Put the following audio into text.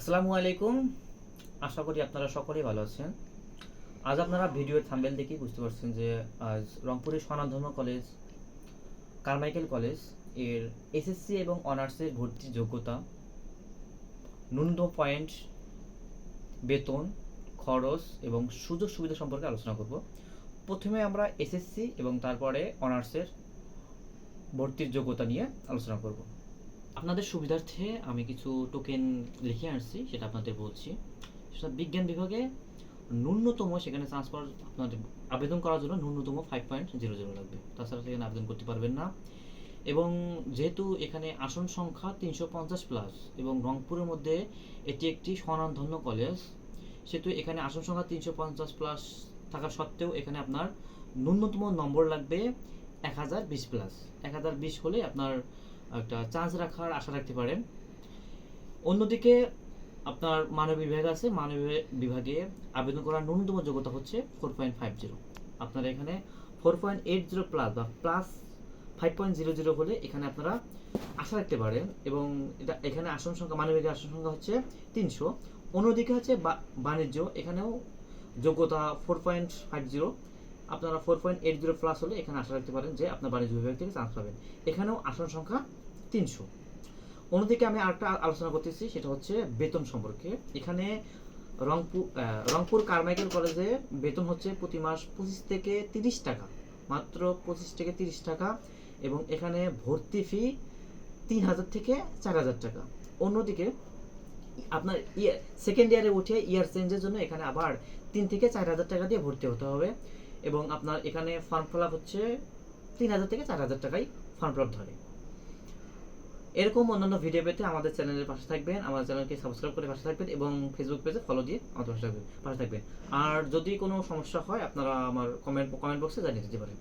আসসালামু আলাইকুম। আশা করি আপনারা সকলেই ভালো আছেন। আজ আপনারা ভিডিওর থাম্বেল দেখেই বুঝতে পারছেন যে আজ রংপুরের স্বনামধন্য কলেজ, কারমাইকেল কলেজের এসএসসি এবং অনার্সের ভর্তির যোগ্যতা, ন্যূনতম পয়েন্ট বেতন, খরচ এবং সুযোগ সুবিধা সম্পর্কে আলোচনা করব। প্রথমে আমরা এসএসসি এবং তারপরে অনার্সের ভর্তির যোগ্যতা নিয়ে আলোচনা করব। আপনাদের সুবিধার্থে আমি কিছু টোকেন লিখে আসছি সেটা আপনাদের বলছি। সেটা বিজ্ঞান বিভাগে ন্যূনতম, সেখানে চান্স আপনাদের আবেদন করার জন্য ন্যূনতম ফাইভ পয়েন্ট জিরো জিরো লাগবে। তাছাড়া সেখানে আবেদন করতে পারবেন না। এবং যেহেতু এখানে আসন সংখ্যা তিনশো পঞ্চাশ প্লাস এবং রংপুরের মধ্যে এটি একটি স্বনামধন্য কলেজ সেহেতু এখানে আসন সংখ্যা তিনশো পঞ্চাশ প্লাস থাকা সত্ত্বেও এখানে আপনার ন্যূনতম নম্বর লাগবে এক হাজার বিশ প্লাস এক হাজার বিশ হলে আপনার একটা চান্স রাখার আশা রাখতে পারেন। অন্যদিকে আপনার মানব বিভাগ আছে মানবিক বিভাগে আবেদন করার ন্যূনতম যোগ্যতা হচ্ছে ফোর পয়েন্ট ফাইভ জিরো আপনারা এখানে four point eight zero plus বা plus five point zero zero হলে এখানে আপনারা আশা রাখতে পারেন এবং এটা এখানে আসন সংখ্যা মানবিকের আসন সংখ্যা হচ্ছে তিনশো। অন্যদিকে হচ্ছে বাণিজ্য, এখানেও যোগ্যতা ফোর পয়েন্ট ফাইভ জিরো আপনারা four point eight zero plus হলে এখানে আশা রাখতে পারেন যে আপনার বাণিজ্য বিভাগ থেকে চান্স পাবেন। এখানেও আসন সংখ্যা তিনশো। অন্যদিকে আমি আরেকটা আলোচনা করতেছি, সেটা হচ্ছে বেতন সম্পর্কে। এখানে রংপুর রংপুর কারমাইকেল কলেজে বেতন হচ্ছে প্রতি মাস পঁচিশ থেকে তিরিশ টাকা। মাত্র পঁচিশ থেকে তিরিশ টাকা এবং এখানে ভর্তি ফি তিন হাজার থেকে চার হাজার টাকা। অন্যদিকে আপনার সেকেন্ড ইয়ারে উঠে ইয়ার চেঞ্জের জন্য এখানে আবার তিন থেকে চার হাজার টাকা দিয়ে ভর্তি হতে হবে। এবং আপনার এখানে ফর্ম ফিল হচ্ছে তিন হাজার থেকে চার হাজার টাকায় ফর্ম ফিল ধরে। এরকম অন্যান্য ভিডিও পেতে আমাদের চ্যানেলের পাশে থাকবেন, আমাদের চ্যানেলকে সাবস্ক্রাইব করে পাশে থাকবেন এবং ফেসবুক পেজে ফলো দিয়ে আমাদের পাশে থাকবেন পাশে থাকবেন। আর যদি কোনো সমস্যা হয়, আপনারা আমার কমেন্ট কমেন্ট বক্সে জানিয়ে দিতে পারেন।